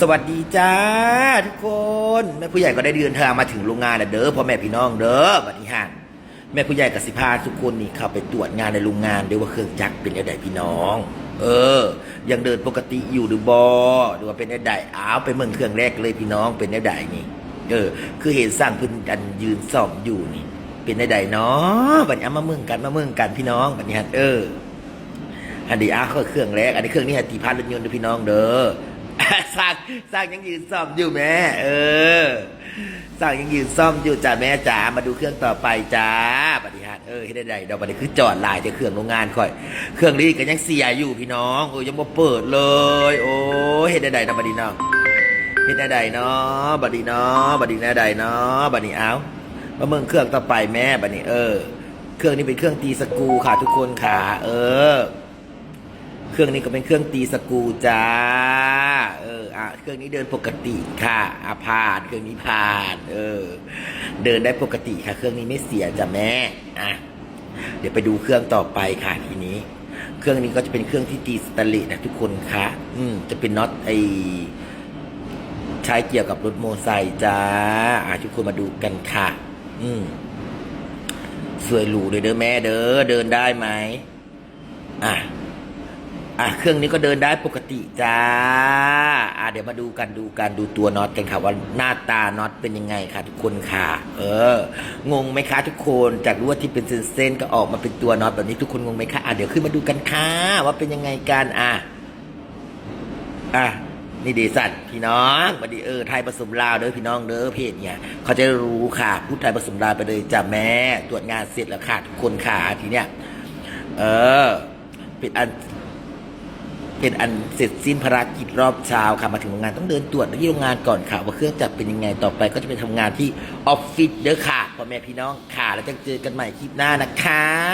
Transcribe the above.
สวัสดีจ้าทุกคนแม่ผู้ใหญ่ก็ได้เดินทางมาถึงโรงงานแล้วเด้อพ่อแม่พี่น้องเด้อบัดนี้ฮะแม่ผู้ใหญ่กับสิพาทุกคนนี่เข้าไปตรวจงานในโรงงานด้วยว่าเครื่องจักรเป็นยังไงพี่น้อง เออ ยังเดินปกติอยู่หรือบอหรือว่าเป็นยังไงอ้าวไปเมืองเครื่องแรกเลยพี่น้องเป็นยังไงนี่ เออ คือเห็นสร้างพื้นกันยืนซ่อมอยู่นี่ เป็นยังไงเนาะบัดนี้มาเมืองกันมาเมืองกันพี่น้องบัดนี้ฮะเอออันนี้อะก็เครื่องแรกอันนี้เครื่องนี้ฮะตีพันรถยนต์ด้อพี่น้องเด้อ สร้างสร้างยังยืนซ่อมอยู่แม่เออสร้างยังยืนซ่อมอยู่จ้าแม่จ๋ามาดูเครื่องต่อไปจ้าปฏิหารเออเฮ็ดได้ใดดอกบัดนี้คือจอดลายแต่เครื่องโรงงานค่อย เครื่องนี้ก็ยังเสียอยู่พี่น้องโอ้ยยังบ่เปิดเลย โอ้เฮ็ดได้ใดนะบัดนี้เนาะเฮ็ดได้ใดเนาะบัดนี้เนาะบัดนี้ได้ใดเนาะบัดนี้เอามาเมืองเครื่องต่อไปแม่บัดนี้เออ เครื่องนี้เป็นเครื่องตีสกูค่ะทุกคนค่ะ เออ เครื่องนี้ก็เป็นเครื่องตีสกูจ้า เออ อะ เครื่องนี้เดินปกติค่ะอะผ่าน เครื่องนี้ผ่าน เออ เดินได้ปกติค่ะ เครื่องนี้ไม่เสียจ้ะแม่ อะ เดี๋ยวไปดูเครื่องต่อไปค่ะทีนี้ เครื่องนี้ก็จะเป็นเครื่องที่ตีสตนเลสนะทุกคนค่ะอืม จะเป็นน็อตไอใช้เกี่ยวกับรถโมไซค์จ้า อะทุกคนมาดูกันค่ะ อืม สวยหรูเลยเด้อแม่เด้อ เดินได้ไหม อะ อะเครื่องนี้ก็เดินได้ปกติจ้าอะเดี๋ยวมาดูกันดูกันดูตัวน็อตกันค่ะว่าหน้าตาน็อตเป็นยังไงค่ะ ทุกคนค่ะ เออ งงไหมคะทุกคนจากรู้ว่าที่เป็นเส้นๆก็ออกมาเป็นตัวน็อตแบบนี้ทุกคนงงไหมคะอะเดี๋ยวขึ้นมาดูกันค่ะว่าเป็นยังไงกันอะอะนี่เดสันพี่น้องบัดดีเออไทยผสมลาวเด้อพี่น้องเด้อเพจเนี่ยเขาจะรู้ค่ะพูดไทยผสมลาวไปเลยจ้ะแม่ตรวจงานเสร็จแล้วค่ะทุกคนค่ะทีเนี้ยเออเป็นอัน เป็นอันเสร็จสิ้นภารกิจรอบเช้าค่ะมาถึงโรงงานต้องเดินตรวจที่โรงงานก่อนค่ะว่าเครื่องจักรเป็นยังไงต่อไปก็จะไปทำงานที่ออฟฟิศเด้อค่ะพ่อแม่พี่น้องค่ะ แล้วจะเจอกันใหม่คลิปหน้านะคะ